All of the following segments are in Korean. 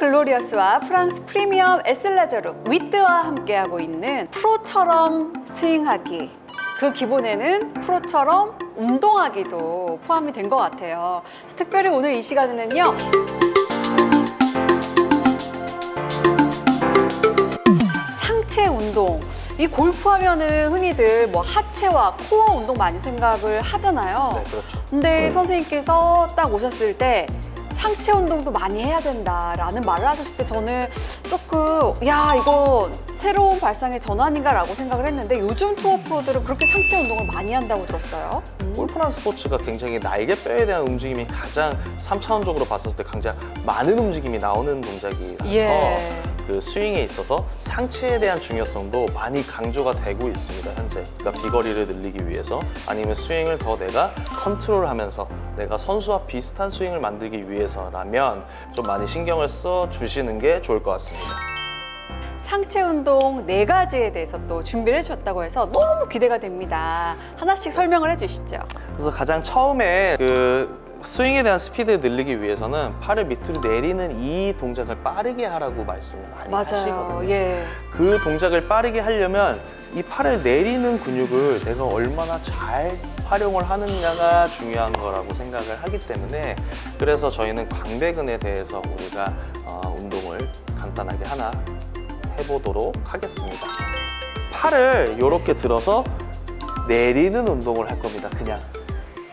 글로리어스와 프랑스 프리미엄 에슬라저룩 위드와 함께하고 있는 프로처럼 스윙하기. 그 기본에는 프로처럼 운동하기도 포함이 된 것 같아요. 특별히 오늘 이 시간에는요. 상체 운동. 이 골프 하면은 흔히들 뭐 하체와 코어 운동 많이 생각을 하잖아요. 네, 그렇죠. 근데 선생님께서 딱 오셨을 때 상체 운동도 많이 해야 된다라는 말을 하셨을 때 저는 조금 야 이거 새로운 발상의 전환인가라고 생각을 했는데 요즘 투어 프로들은 그렇게 상체 운동을 많이 한다고 들었어요. 골프란 스포츠가 굉장히 날개뼈에 대한 움직임이 가장 3차원적으로 봤을 때 가장 많은 움직임이 나오는 동작이라서 예. 그 스윙에 있어서 상체에 대한 중요성도 많이 강조가 되고 있습니다 현재 그러니까 비거리를 늘리기 위해서 아니면 스윙을 더 내가 컨트롤하면서 내가 선수와 비슷한 스윙을 만들기 위해서라면 좀 많이 신경을 써 주시는 게 좋을 것 같습니다 상체 운동 네 가지에 대해서 또 준비를 해주셨다고 해서 너무 기대가 됩니다. 하나씩 설명을 해주시죠. 그래서 가장 처음에 그 스윙에 대한 스피드를 늘리기 위해서는 팔을 밑으로 내리는 이 동작을 빠르게 하라고 말씀을 많이 맞아요. 하시거든요. 예. 그 동작을 빠르게 하려면 이 팔을 내리는 근육을 내가 얼마나 잘 활용을 하느냐가 중요한 거라고 생각을 하기 때문에 그래서 저희는 광배근에 대해서 우리가 어, 운동을 간단하게 하나 해보도록 하겠습니다. 팔을 이렇게 들어서 내리는 운동을 할 겁니다. 그냥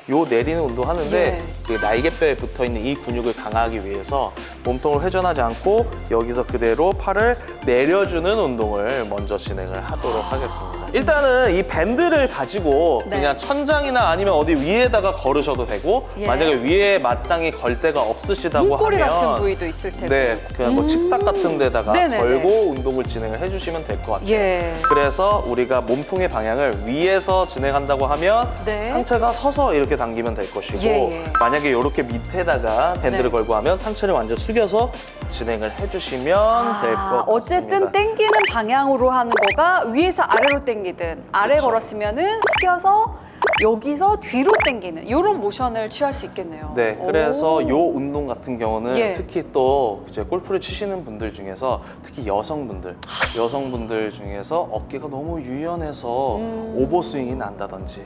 요 내리는 운동 하는데 예. 그 날개뼈에 붙어 있는 이 근육을 강화하기 위해서 몸통을 회전하지 않고 여기서 그대로 팔을 내려주는 운동을 먼저 진행을 하도록 하겠습니다. 일단은 이 밴드를 가지고 네. 그냥 천장이나 아니면 어디 위에다가 걸으셔도 되고 예. 만약에 위에 마땅히 걸 데가 없으시다고 문고리 하면 같은 부위도 있을 테고. 네, 그냥 뭐 음. 식탁 같은 데다가 네네네. 걸고 운동을 진행을 해주시면 될 것 같아요. 예. 그래서 우리가 몸통의 방향을 위에서 진행한다고 하면 네. 상체가 서서 이렇게 당기면 될 것이고 예, 예. 만약에 이렇게 밑에다가 밴드를 네. 걸고 하면 상체를 완전 숙여서 진행을 해주시면 될것 같습니다. 아, 어쨌든 땡기는 방향으로 하는 거가 위에서 아래로 땡기든 아래 그쵸. 걸었으면은 숙여서 여기서 뒤로 땡기는 이런 모션을 취할 수 있겠네요. 네, 그래서 오. 요 운동 같은 경우는 예. 특히 또 이제 골프를 치시는 분들 중에서 특히 여성분들, 여성분들 중에서 어깨가 너무 유연해서 음. 오버스윙이 난다든지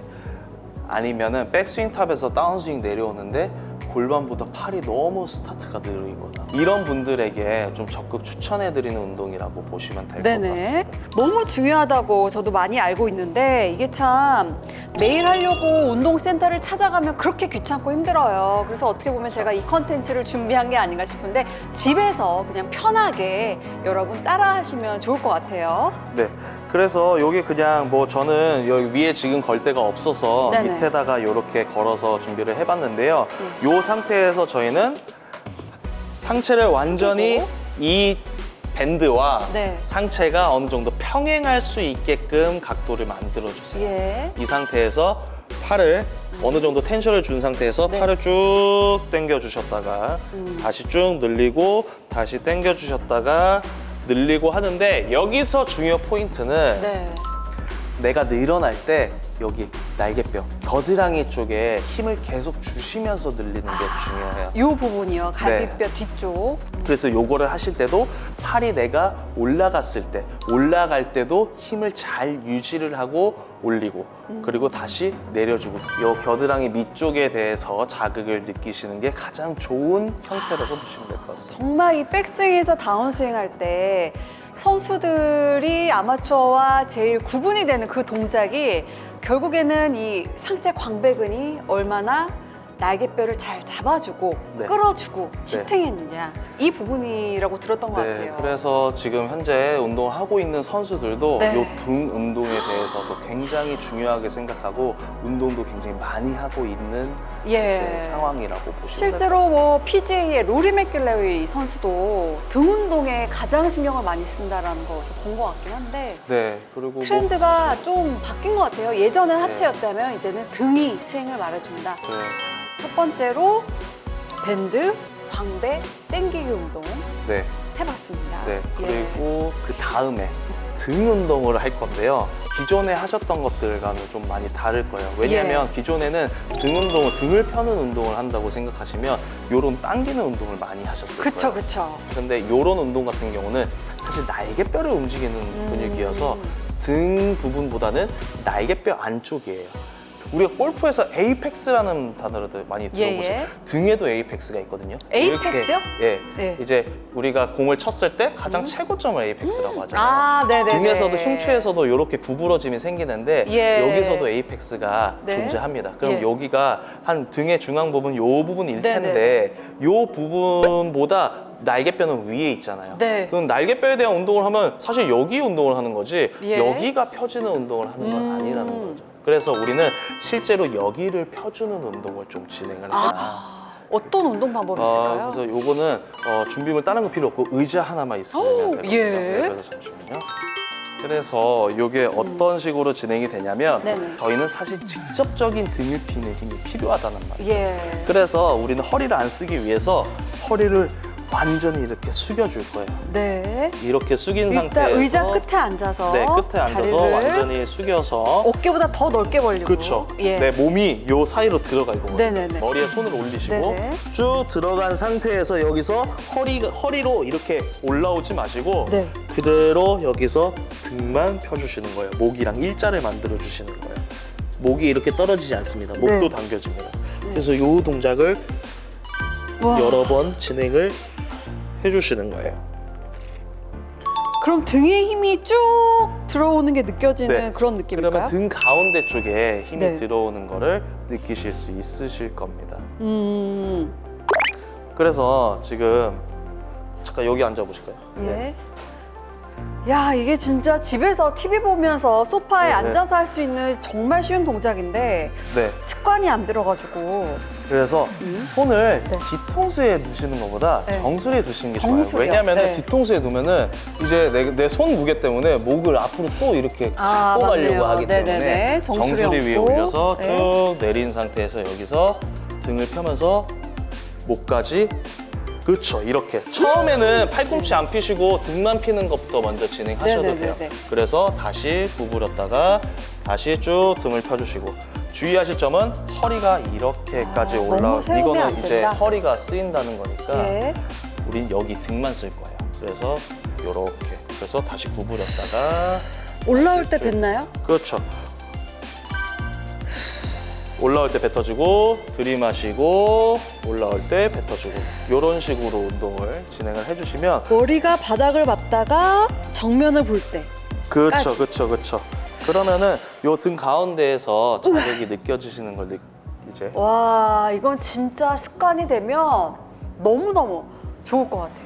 아니면은 백스윙 탑에서 다운스윙 내려오는데 골반보다 팔이 너무 스타트가 느리거나 이런 분들에게 좀 적극 추천해드리는 운동이라고 보시면 될 것 네네. 같습니다. 너무 중요하다고 저도 많이 알고 있는데 이게 참 매일 하려고 운동센터를 찾아가면 그렇게 귀찮고 힘들어요. 그래서 어떻게 보면 제가 이 컨텐츠를 준비한 게 아닌가 싶은데 집에서 그냥 편하게 여러분 따라 하시면 좋을 것 같아요. 네. 그래서 여기 그냥 뭐 저는 여기 위에 지금 걸 데가 없어서 네네. 밑에다가 이렇게 걸어서 준비를 해봤는데요. 네. 이 상태에서 저희는 상체를 완전히. 이 밴드와 네. 상체가 어느 정도 평행할 수 있게끔 각도를 만들어 주세요. 예. 이 상태에서 팔을 어느 정도 텐션을 준 상태에서 네. 팔을 쭉 당겨 주셨다가 음. 다시 쭉 늘리고 다시 당겨 주셨다가 늘리고 하는데 여기서 중요 포인트는 네. 내가 늘어날 때 여기 날개뼈 겨드랑이 쪽에 힘을 계속 주시면서 늘리는 게 중요해요. 이 부분이요. 갈비뼈 뒤쪽. 그래서 요거를 하실 때도 팔이 내가 올라갔을 때 올라갈 때도 힘을 잘 유지를 하고 올리고 그리고 다시 내려주고 요 겨드랑이 밑쪽에 대해서 자극을 느끼시는 게 가장 좋은 형태라고 보시면 될 것 같습니다. 정말 이 백스윙에서 다운스윙 할 때 선수들이 아마추어와 제일 구분이 되는 그 동작이 결국에는 이 상체 광배근이 얼마나 날개뼈를 잘 잡아주고 네. 끌어주고 지탱했느냐 이 부분이라고 들었던 것 네, 같아요. 그래서 지금 현재 운동을 하고 있는 선수들도 네. 이등 운동에 대해서도 굉장히 중요하게 생각하고 운동도 굉장히 많이 하고 있는 예. 이제 상황이라고 보시면 실제로 뭐 PGA의 로리 맥길레이 선수도 등 운동에 가장 신경을 많이 쓴다라는 것을 본것 같긴 한데. 네, 그리고 뭐, 트렌드가 좀 바뀐 것 같아요. 예전엔 하체였다면 이제는 등이 스윙을 말해준다. 네, 첫 번째로 밴드, 광배, 땡기기 운동 네, 해봤습니다. 네. 예. 그리고 그 다음에 등 운동을 할 건데요. 기존에 하셨던 것들과는 좀 많이 다를 거예요. 왜냐하면 예. 기존에는 등 운동을 등을 펴는 운동을 한다고 생각하시면 요런 당기는 운동을 많이 하셨을 그쵸, 거예요. 그쵸. 근데 요런 운동 같은 경우는 사실 날개뼈를 움직이는 음. 근육이어서 등 부분보다는 날개뼈 안쪽이에요. 우리가 골프에서 에이펙스라는 단어를 많이 예, 들어보시죠. 예. 등에도 에이펙스가 있거든요. 에이펙스요? 이렇게, 예. 네. 이제 우리가 공을 쳤을 때 가장 최고점을 에이펙스라고 하잖아요. 아, 네네. 등에서도 흉추에서도 이렇게 구부러짐이 생기는데 예. 여기서도 에이펙스가 네. 존재합니다. 그럼 예. 여기가 한 등의 중앙 부분 요 부분일. 텐데 요 부분보다 날개뼈는 위에 있잖아요. 네. 그럼 날개뼈에 대한 운동을 하면 사실 여기 운동을 하는 거지 예. 여기가 펴지는 운동을 하는 건 음. 아니라는 거죠. 그래서 우리는 실제로 여기를 펴주는 운동을 좀 진행을 해요. 아, 어떤 운동 방법이 어, 있을까요? 그래서 요거는 어, 준비물 다른 거 필요 없고 의자 하나만 있으면 오, 되거든요. 예. 네, 그래서 잠시만요. 그래서 요게 어떤 식으로 진행이 되냐면 음. 네네. 저희는 사실 직접적인 등을 피는 힘이 필요하다는 말이에요. 예. 그래서 우리는 허리를 안 쓰기 위해서 허리를 완전히 이렇게 숙여줄 거예요. 네. 이렇게 숙인 일단 상태에서 의자 끝에 앉아서 네 끝에 앉아서 다리를 완전히 숙여서 어깨보다 더 넓게 벌리고 그렇죠. 예. 내 몸이 요 사이로 들어가 있고 네네네. 머리에 손을 올리시고 네네. 쭉 들어간 상태에서 여기서 허리 허리로 이렇게 올라오지 마시고 네. 그대로 여기서 등만 펴주시는 거예요. 목이랑 일자를 만들어 주시는 거예요. 목이 이렇게 떨어지지 않습니다. 목도 네. 당겨집니다. 그래서 요 동작을 와. 여러 번 진행을 해주시는 거예요. 그럼 등에 힘이 쭉 들어오는 게 느껴지는 네. 그런 느낌일까요? 그러면 등 가운데 쪽에 힘이 네. 들어오는 거를 느끼실 수 있으실 겁니다. 음. 그래서 지금 잠깐 여기 앉아 보실까요? 예. 야, 이게 진짜 집에서 TV 보면서 소파에 네, 네. 앉아서 할 수 있는 정말 쉬운 동작인데 네. 습관이 안 들어가지고 그래서 음. 손을 네. 뒤통수에 두시는 것보다 네. 정수리에 두시는 게 정수리요? 좋아요. 왜냐하면 네. 뒤통수에 두면은 이제 내손 무게 때문에 목을 앞으로 또 이렇게 아, 갖고 가려고. 하기 때문에 네네네. 정수리 정수리 위에 얹고. 올려서 네. 쭉 내린 상태에서 여기서 등을 펴면서 목까지 그렇죠 이렇게 처음에는 팔꿈치 안 피시고 등만 피는 것부터 먼저 진행하셔도 네네네네. 돼요 그래서 다시 구부렸다가 다시 쭉 등을 펴주시고 주의하실 점은 허리가 이렇게까지 아, 올라오 너무 세우면 안 이거는 이제 된다. 허리가 쓰인다는 거니까 예. 우린 여기 등만 쓸 거예요 그래서 요렇게 그래서 다시 구부렸다가 올라올 때 뱉나요? 그렇죠. 올라올 때 뱉어주고 들이마시고 올라올 때 뱉어주고 이런 식으로 운동을 진행을 해주시면 머리가 바닥을 맞다가 정면을 볼 때. 그렇죠. 그렇죠, 그렇죠. 그러면은 요 등 가운데에서 자극이 느껴지시는 걸 느, 이제 와, 이건 진짜 습관이 되면 너무너무 좋을 것 같아요.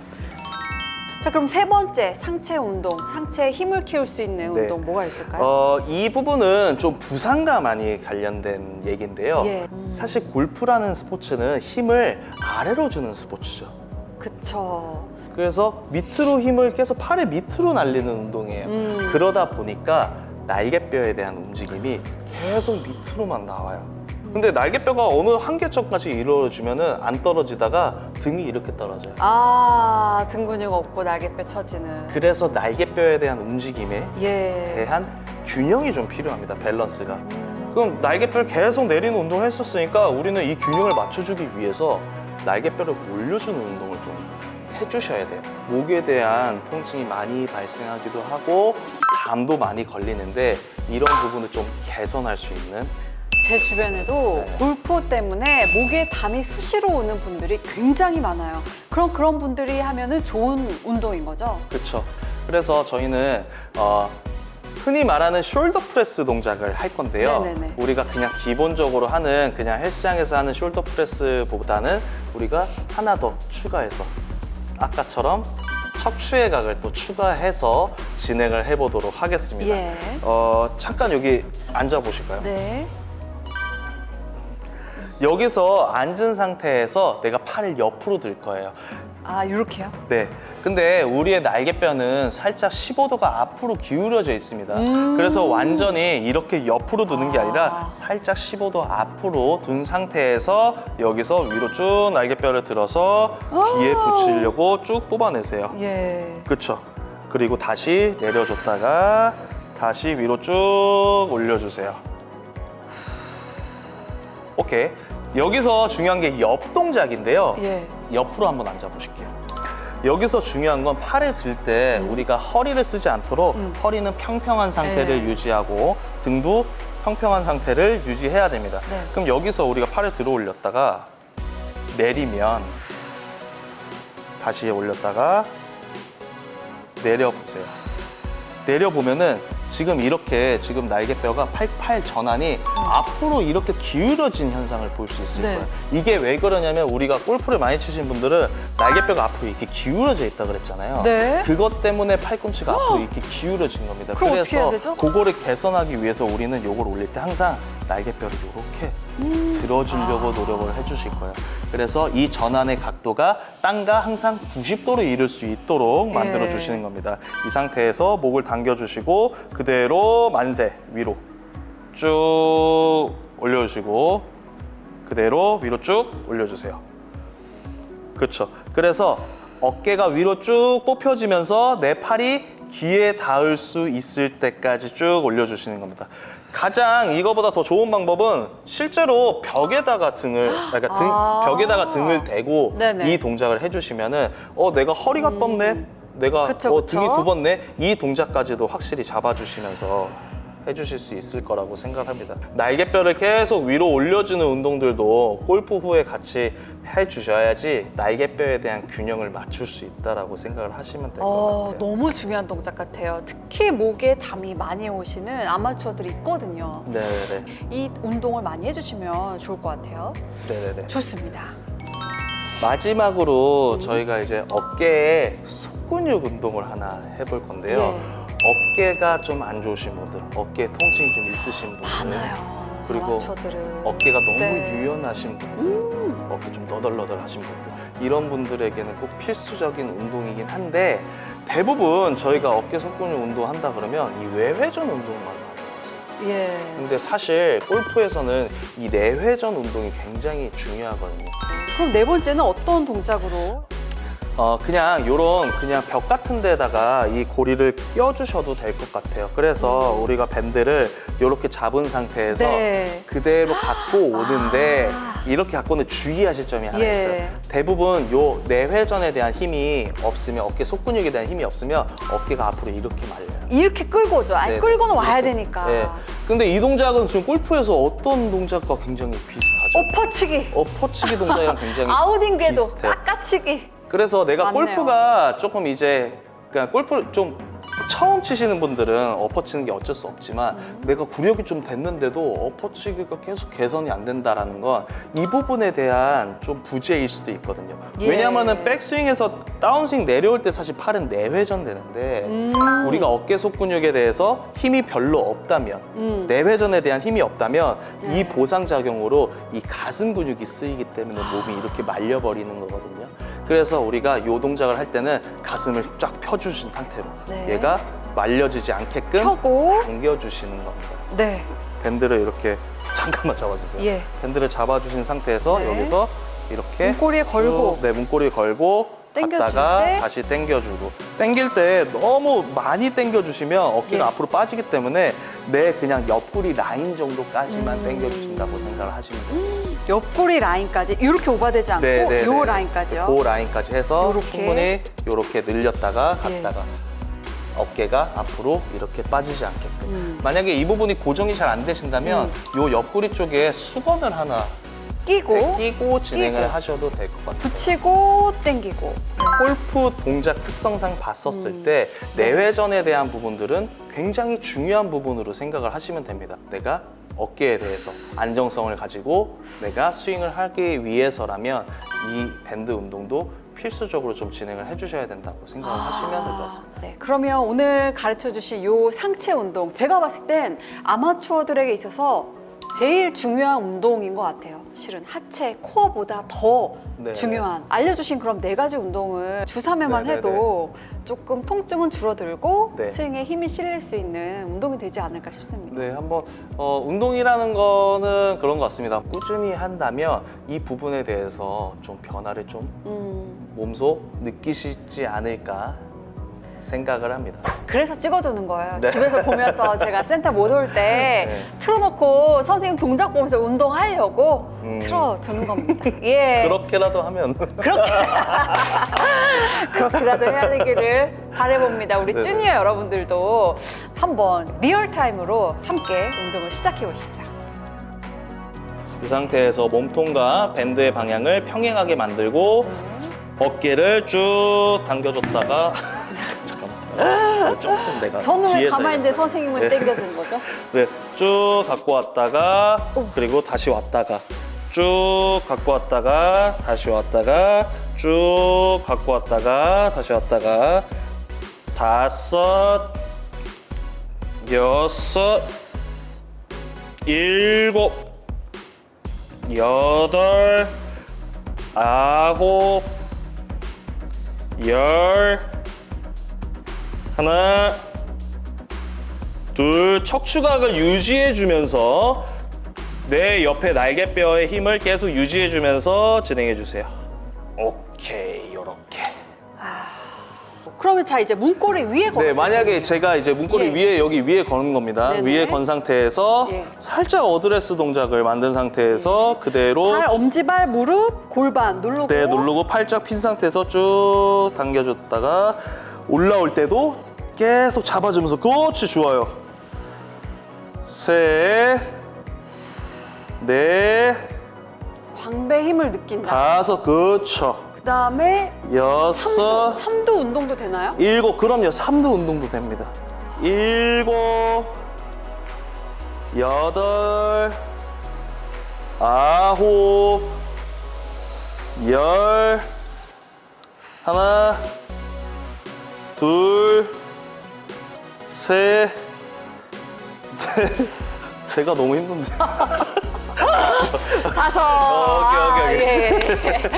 자, 그럼 세 번째 상체 운동, 상체에 힘을 키울 수 있는 네. 운동 뭐가 있을까요? 어, 이 부분은 좀 부상과 많이 관련된 얘기인데요. 예. 음. 사실 골프라는 스포츠는 힘을 아래로 주는 스포츠죠. 그쵸. 그래서 밑으로 힘을 계속 팔의 밑으로 날리는 운동이에요. 음. 그러다 보니까 날개뼈에 대한 움직임이 계속 밑으로만 나와요. 근데 날개뼈가 어느 한계점까지 이루어지면은 안 떨어지다가 등이 이렇게 떨어져요. 아, 등 근육 없고 날개뼈 처지는. 그래서 날개뼈에 대한 움직임에 예. 대한 균형이 좀 필요합니다. 밸런스가. 음. 그럼 날개뼈를 계속 내리는 운동을 했었으니까 우리는 이 균형을 맞춰주기 위해서 날개뼈를 올려주는 운동을 좀 해주셔야 돼요. 목에 대한 통증이 많이 발생하기도 하고 담도 많이 걸리는데 이런 부분을 좀 개선할 수 있는 제 주변에도 네. 골프 때문에 목에 담이 수시로 오는 분들이 굉장히 많아요. 그럼 그런 분들이 하면은 좋은 운동인 거죠? 그렇죠. 그래서 저희는 어, 흔히 말하는 숄더 프레스 동작을 할 건데요. 네네네. 우리가 그냥 기본적으로 하는 그냥 헬스장에서 하는 숄더 프레스보다는 우리가 하나 더 추가해서 아까처럼 척추의 각을 또 추가해서 진행을 해보도록 하겠습니다. 예. 어, 잠깐 여기 앉아 보실까요? 네. 여기서 앉은 상태에서 내가 팔을 옆으로 들 거예요. 아, 이렇게요? 네. 근데 우리의 날개뼈는 살짝 15도가 앞으로 기울어져 있습니다. 음. 그래서 완전히 이렇게 옆으로 두는 게 아. 아니라 살짝 15도 앞으로 둔 상태에서 여기서 위로 쭉 날개뼈를 들어서 귀에 아. 붙이려고 쭉 뽑아내세요. 예. 그렇죠. 그리고 다시 내려줬다가 다시 위로 쭉 올려주세요. 오케이. 여기서 중요한 게 옆 동작인데요. 예. 옆으로 한번 앉아 보실게요. 여기서 중요한 건 팔을 들때 우리가 허리를 쓰지 않도록 음. 허리는 평평한 상태를 네. 유지하고 등도 평평한 상태를 유지해야 됩니다. 네. 그럼 여기서 우리가 팔을 들어 올렸다가 내리면 다시 올렸다가 내려보세요. 내려보면은 지금 이렇게 지금 날개뼈가 팔팔 전환이 앞으로 이렇게 기울어진 현상을 볼 수 있을 네. 거예요. 이게 왜 그러냐면 우리가 골프를 많이 치신 분들은 날개뼈가 앞으로 이렇게 기울어져 있다 그랬잖아요. 네. 그것 때문에 팔꿈치가 앞으로 이렇게 기울어진 겁니다. 그래서? 그거를 개선하기 위해서 우리는 요걸 올릴 때 항상 날개뼈를 이렇게 음. 들어주려고 아. 노력을 해주실 거예요. 그래서 이 전환의 각도가 땅과 항상 90도로 이룰 수 있도록 만들어 예. 주시는 겁니다. 이 상태에서 목을 당겨주시고 그대로 만세 위로 쭉 올려주시고 그대로 위로 쭉 올려주세요. 그렇죠. 그래서 어깨가 위로 쭉 뽑혀지면서 내 팔이 귀에 닿을 수 있을 때까지 쭉 올려주시는 겁니다. 가장 이거보다 더 좋은 방법은 실제로 벽에다가 등을 그러니까 등, 아. 벽에다가 등을 대고 네네. 이 동작을 해주시면은 어 내가 허리가 떴네, 내가 그쵸, 어. 등이 굽었네 이 동작까지도 확실히 잡아주시면서 해주실 수 있을 거라고 생각합니다. 날개뼈를 계속 위로 올려주는 운동들도 골프 후에 같이 해주셔야지 날개뼈에 대한 균형을 맞출 수 있다라고 생각을 하시면 될 것 어, 같아요. 너무 중요한 동작 같아요. 특히 목에 담이 많이 오시는 아마추어들이 있거든요. 네네네. 이 운동을 많이 해주시면 좋을 것 같아요. 네네네. 좋습니다. 마지막으로 저희가 이제 어깨에 속근육 운동을 하나 해볼 건데요. 예. 어깨가 좀 안 좋으신 분들, 어깨에 통증이 좀 있으신 분들, 많아요. 그리고 아마추어들은. 어깨가 너무 네. 유연하신 분들, 음. 어깨 좀 너덜너덜하신 분들 이런 분들에게는 꼭 필수적인 운동이긴 한데 대부분 저희가 어깨 속근육 운동 한다 그러면 이 외회전 운동만 많이 하세요. 예. 근데 사실 골프에서는 이 내회전 운동이 굉장히 중요하거든요. 그럼 네 번째는 어떤 동작으로? 어 그냥 요런 그냥 벽 같은 데다가 이 고리를 껴주셔도 될 것 같아요. 그래서 우리가 밴드를 요렇게 잡은 상태에서 음. 네. 그대로 갖고 오는데 아. 이렇게 갖고 오는 주의하실 점이 하나 예. 있어요. 대부분 요 내회전에 대한 힘이 없으면 어깨 속근육에 대한 힘이 없으면 어깨가 앞으로 이렇게 말려요. 이렇게 끌고 오죠. 아니, 네, 끌고는 와야 이렇게. 되니까. 네. 근데 이 동작은 지금 골프에서 어떤 동작과 굉장히 비슷하죠? 엎어치기. 엎어치기 동작이랑 굉장히 아웃인게도 비슷해요. 깎아치기. 그래서 내가 맞네요. 골프가 조금 이제 그냥 골프를 좀 처음 치시는 분들은 엎어치는 게 어쩔 수 없지만 음. 내가 구력이 좀 됐는데도 엎어치기가 계속 개선이 안 된다라는 건 이 부분에 대한 좀 부재일 수도 있거든요. 예. 왜냐하면은 백스윙에서 다운스윙 내려올 때 사실 팔은 내회전 되는데 음. 우리가 어깨 속근육에 대해서 힘이 별로 없다면 음. 내회전에 대한 힘이 없다면 네. 이 보상 작용으로 이 가슴 근육이 쓰이기 때문에 몸이 이렇게 말려버리는 거거든요. 그래서 우리가 이 동작을 할 때는 가슴을 쫙 펴주신 상태로 네. 얘가 말려지지 않게끔 펴고. 당겨주시는 겁니다. 네. 밴드를 이렇게 잠깐만 잡아주세요. 예. 밴드를 잡아주신 상태에서 네. 여기서 이렇게 문고리에 걸고. 쭉, 네 문고리에 걸고 당겨줄 갔다가 때. 다시 당겨주고 당길 때 너무 많이 당겨주시면 어깨가 예. 앞으로 빠지기 때문에 내 그냥 옆구리 라인 정도까지만 음. 당겨주신다고 생각을 하시면 됩니다. 옆구리 라인까지 이렇게 오버되지 않고 네, 네, 요 네. 라인까지요. 그 라인까지 해서 요렇게. 충분히 이렇게 늘렸다가 예. 갔다가 어깨가 앞으로 이렇게 빠지지 않게끔. 음. 만약에 이 부분이 고정이 잘 안 되신다면 이 옆구리 쪽에 수건을 하나 끼고 끼고 진행을 끼고. 하셔도 될 것 같아요. 붙이고 당기고. 골프 동작 특성상 봤었을 음. 때 내회전에 대한 부분들은 굉장히 중요한 부분으로 생각을 하시면 됩니다. 내가 어깨에 대해서 안정성을 가지고 내가 스윙을 하기 위해서라면 이 밴드 운동도 필수적으로 좀 진행을 해주셔야 된다고 생각을 하시면 될 것 같습니다. 네, 그러면 오늘 가르쳐 주신 요 상체 운동 제가 봤을 땐 아마추어들에게 있어서 제일 중요한 운동인 것 같아요. 실은 하체, 코어보다 더 네. 중요한 알려주신 그럼 네 가지 운동을 주삼회만 네, 네, 해도 조금 통증은 줄어들고 네. 스윙에 힘이 실릴 수 있는 운동이 되지 않을까 싶습니다. 네, 한번 어, 운동이라는 거는 그런 것 같습니다. 꾸준히 한다면 이 부분에 대해서 좀 변화를 좀 음, 몸소 느끼시지 않을까 생각을 합니다. 그래서 찍어두는 거예요. 네. 집에서 보면서 제가 센터 못 올때 네. 틀어놓고 선생님 동작 보면서 운동하려고 음. 틀어두는 겁니다. 예. 그렇게라도 하면 그렇게 그렇게라도 해야 되기를 바래봅니다. 우리 네네. 주니어 여러분들도 한번 리얼 타임으로 함께 운동을 시작해 보시죠. 이 상태에서 몸통과 밴드의 방향을 평행하게 만들고 어깨를 쭉 당겨줬다가 잠깐만 어, 조금 내가 저는 왜 뒤에서 가만히 있는데 선생님은 네. 땡겨주는 거죠? 네, 쭉 갖고 왔다가 오. 그리고 다시 왔다가 쭉 갖고 왔다가 다시 왔다가 쭉 갖고 왔다가 다시 왔다가 다섯 여섯 일곱 여덟 아홉 열 하나 둘 척추각을 유지해 주면서 내 옆에 날개뼈의 힘을 계속 유지해 주면서 진행해 주세요. 오케이. 그러면 자 이제 문고리 위에 걸어. 네, 만약에 제가 이제 문고리 예. 위에 여기 위에 거는 겁니다. 네네. 위에 건 상태에서 예. 살짝 어드레스 동작을 만든 상태에서 그대로 발, 엄지발, 무릎, 골반 누르고. 네, 누르고 팔짝 핀 상태에서 쭉 당겨줬다가 올라올 때도 계속 잡아주면서 그렇지 좋아요. 셋, 넷, 광배 힘을 느낀다. 다섯, 그렇죠. 그 다음에 여섯, 삼두, 삼두 운동도 되나요? 일곱, 그럼요. 삼두 운동도 됩니다. 일곱, 여덟, 아홉, 열, 하나, 둘, 셋, 넷. 제가 너무 힘든데. 다섯. 어, 오케이, 오케이, 오케이. 아, 예, 예.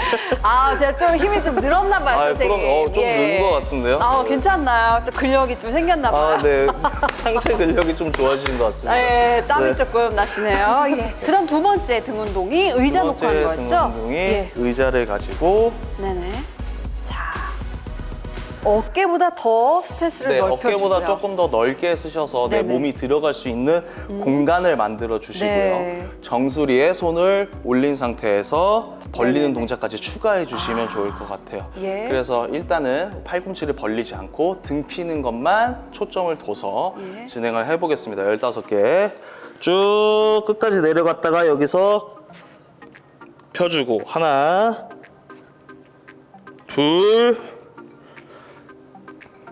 아, 제가 좀 힘이 좀 늘었나 봐요, 아, 선생님. 어, 좀 는것 같은데요? 아, 괜찮나요? 좀 근력이 좀 생겼나 봐요. 아, 네. 상체 근력이 좀 좋아지신 것 같습니다. 아, 예, 땀이 네. 조금 나시네요. 예. 그다음 두 번째 등 운동이 의자 두 놓고 하는 번째 거였죠? 등 운동이 예. 의자를 가지고 네네. 자, 어깨보다 더 스트레스를 네, 넓혀주고요. 어깨보다 조금 더 넓게 쓰셔서 내 네네. 음. 몸이 들어갈 수 있는 공간을 만들어 주시고요. 네. 정수리에 손을 올린 상태에서 벌리는 네네네. 동작까지 추가해 주시면 좋을 것 같아요. 예. 그래서 일단은 팔꿈치를 벌리지 않고 등 피는 것만 초점을 둬서 예. 진행을 해보겠습니다. 15개. 쭉 끝까지 내려갔다가 여기서 펴주고 하나 둘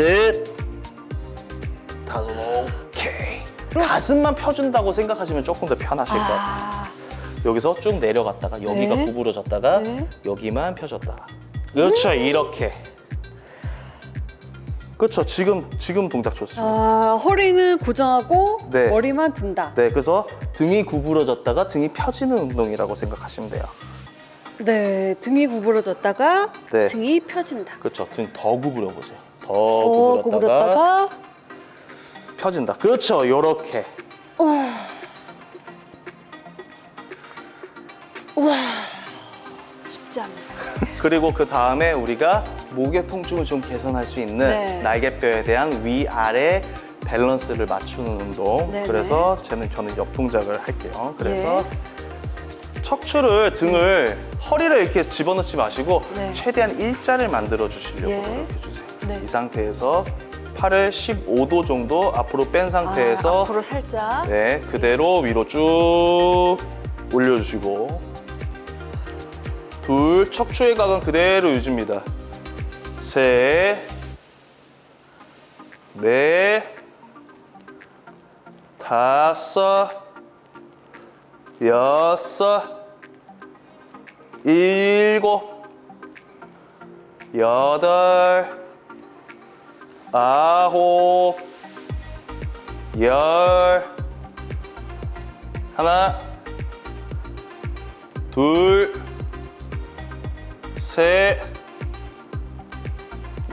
넷, 다섯, 오케이. 가슴만 펴준다고 생각하시면 조금 더 편하실 것 같아요. 아, 여기서 쭉 내려갔다가 여기가 네. 구부러졌다가 네. 여기만 펴졌다가. 그렇죠, 이렇게. 그렇죠, 지금 지금 동작 좋습니다. 아, 허리는 고정하고 네. 머리만 든다. 네, 그래서 등이 구부러졌다가 등이 펴지는 운동이라고 생각하시면 돼요. 네, 등이 구부러졌다가 네. 등이 펴진다. 그렇죠, 등 더 구부려 보세요. 더, 구부렸다가 펴진다. 그렇죠, 요렇게. 우와 쉽지 않네. 그리고 그 다음에 우리가 목의 통증을 좀 개선할 수 있는 네. 날개뼈에 대한 위아래 밸런스를 맞추는 운동. 네네. 그래서 저는 저는 옆 동작을 할게요. 그래서 예. 척추를 등을 허리를 이렇게 집어넣지 마시고 네. 최대한 일자를 만들어 주시려고 예. 노력해 주세요. 네. 이 상태에서 팔을 15도 정도 앞으로 뺀 상태에서 아, 앞으로 살짝. 네, 그대로 위로 쭉 올려주시고 둘, 척추의 각은 그대로 유지입니다. 셋, 넷, 다섯, 여섯, 일곱, 여덟, 아홉, 열, 하나, 둘, 셋,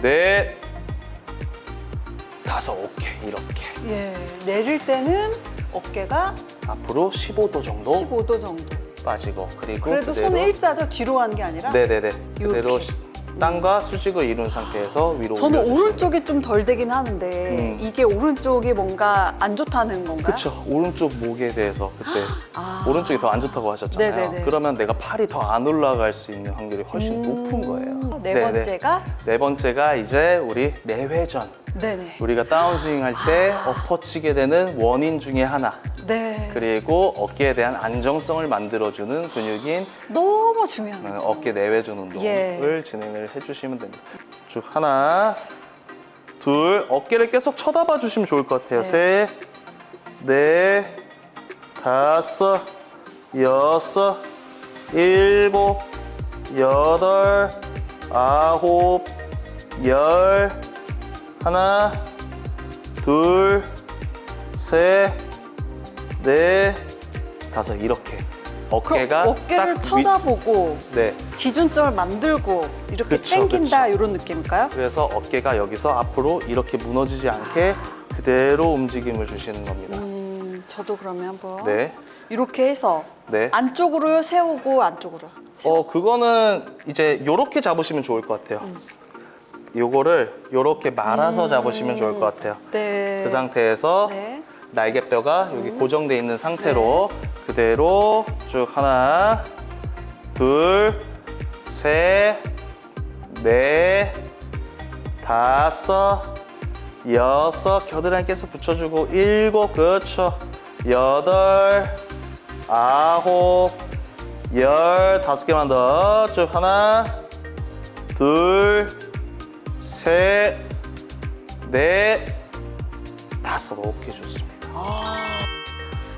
넷, 다섯, 오케이, 이렇게. 예, 내릴 때는 어깨가 앞으로 15도 정도 15도 정도. 빠지고, 그리고 그래도 그대로 손 일자죠. 뒤로 가는 게 아니라. 네네네. 그대로. 시- 땅과 수직을 이룬 상태에서 위로 저는 올려주시면 오른쪽이 좀 덜 되긴 하는데 음. 이게 오른쪽이 뭔가 안 좋다는 건가요? 그쵸 오른쪽 목에 대해서 그때 아. 오른쪽이 더 안 좋다고 하셨잖아요 네네네. 그러면 내가 팔이 더 안 올라갈 수 있는 확률이 훨씬 음. 높은 거예요 네 네네. 번째가 네 번째가 이제 우리 내회전 네네. 우리가 다운스윙 할때 아. 엎어치게 되는 원인 중에 하나 네. 그리고 어깨에 대한 안정성을 만들어주는 근육인 너무 중요한 어. 어깨 내외전 운동을 예. 진행을 해주시면 됩니다. 쭉 하나, 둘, 어깨를 계속 쳐다봐 주시면 좋을 것 같아요. 네. 셋, 넷, 다섯, 여섯, 일곱, 여덟, 아홉, 열, 하나, 둘, 셋, 넷, 다섯 이렇게 어깨가 그럼 어깨를 딱 위- 쳐다보고 네. 기준점을 만들고 이렇게 그쵸, 당긴다 그쵸. 이런 느낌일까요? 그래서 어깨가 여기서 앞으로 이렇게 무너지지 않게 그대로 움직임을 주시는 겁니다. 음, 저도 그러면 한번 네. 이렇게 해서 네. 안쪽으로 세우고 안쪽으로. 어, 그거는 이제 요렇게 잡으시면 좋을 것 같아요. 요거를 요렇게 말아서 음. 잡으시면 좋을 것 같아요. 네. 그 상태에서 네. 날개뼈가 여기 고정돼 있는 상태로 그대로 쭉 하나, 둘, 셋, 넷, 다섯, 여섯, 겨드랑이 계속 붙여주고 일곱, 그렇죠. 여덟, 아홉, 열, 다섯 개만 더. 쭉 하나, 둘, 셋, 넷, 다섯. 오케이 좋습니다.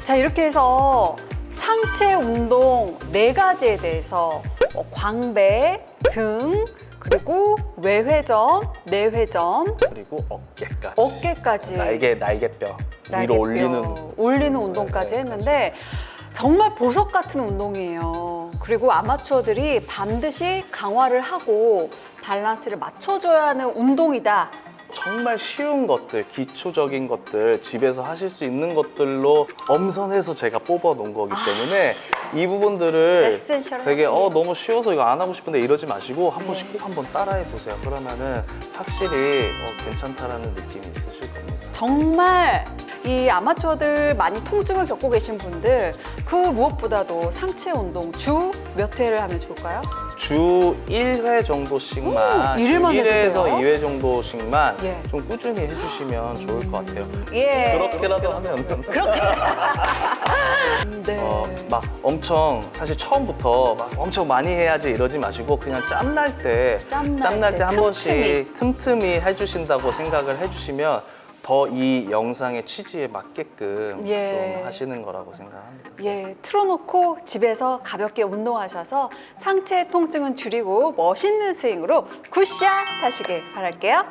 자 이렇게 해서 상체 운동 네 가지에 대해서 어, 광배, 등, 그리고 외회전, 내회전, 그리고 어깨까지. 어깨까지 날개 날개뼈 날개뼈 위로 올리는 올리는 운동까지 네, 했는데 정말 보석 같은 운동이에요. 그리고 아마추어들이 반드시 강화를 하고 밸런스를 맞춰줘야 하는 운동이다. 정말 쉬운 것들, 기초적인 것들, 집에서 하실 수 있는 것들로 엄선해서 제가 뽑아 놓은 거기 때문에 이 부분들을 에센셜하게. 되게 어 너무 쉬워서 이거 안 하고 싶은데 이러지 마시고 한 번씩 네. 꼭 한번 따라해 보세요. 그러면은 확실히 어, 괜찮다라는 느낌이 있으실 겁니다. 정말 이 아마추어들 많이 통증을 겪고 계신 분들 그 무엇보다도 상체 운동 주 몇 회를 하면 좋을까요? 주 1회 정도씩만, 오, 주 일일만 해도 1회에서 돼요? 2회 정도씩만 예. 좀 꾸준히 해주시면 좋을 것 같아요. 예. 그렇게라도 하면 그렇게. 네. 어, 막 엄청 사실 처음부터 막 엄청 많이 해야지 이러지 마시고 그냥 짬날 때 짬날 짬날 때 때 한 틈틈이. 번씩 틈틈이 해주신다고 생각을 해주시면 더 이 영상의 취지에 맞게끔 예. 좀 하시는 거라고 생각합니다. 예, 틀어놓고 집에서 가볍게 운동하셔서 상체 통증은 줄이고 멋있는 스윙으로 굿샷 하시길 바랄게요.